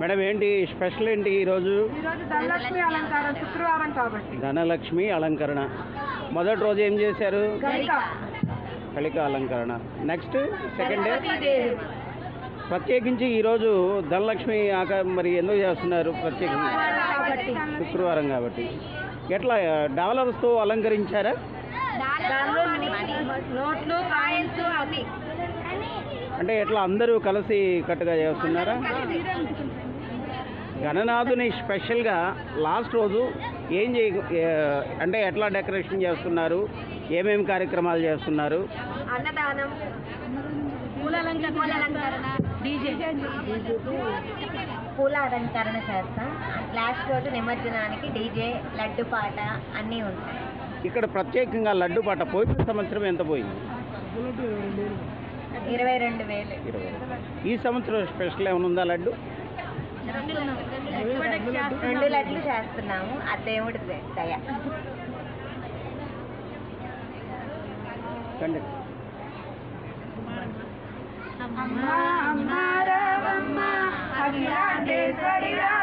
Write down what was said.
Madam ఏంటి special ఏంటి ఈరోజు? ధనలక్ష్మి అలంకారం శుక్రవారం కాబట్టి. ధనలక్ష్మి అలంకరణ. మొదటి రోజు ఏం చేశారు? కలిక. అలంకరణ. Next second. డే ప్రత్యేకించి ఈరోజు ధనలక్ష్మి ఆక మరి ఎందుకు చేస్తున్నారు? ప్రత్యేకించి. కాబట్టి. శుక్రవారం కాబట్టి. ఎట్లా డాలర్స్తో అలంకరించారా? నోట్లు కాయిన్స్ అంటే ఎట్లా అందరూ కలిసి కట్టుగా చేస్తున్నారా? గణనాథుని స్పెషల్గా లాస్ట్ రోజు ఏం చేయ అంటే ఎట్లా డెకరేషన్ చేస్తున్నారు? ఏమేమి కార్యక్రమాలు చేస్తున్నారు? అన్నదానం పూల అలంకరణ డీజే. పూల అలంకరణ చేస్తాం. లాస్ట్ రోజు నిమజ్జనానికి డీజే లడ్డు పాట అన్నీ ఉంటాయి. ఇక్కడ ప్రత్యేకంగా లడ్డు పాట పోయిన సంవత్సరం ఎంత పోయింది? ఇరవై రెండు వేలు. ఈ సంవత్సరం స్పెషల్ ఏమైనా ఉందా లడ్డు? రెండు లడ్లు చేస్తున్నాము. ఆ దేవుడి దయ కండి అమ్మా అమ్మా రావమ్మ అఖిలాండేశ్వరి రావమ్మ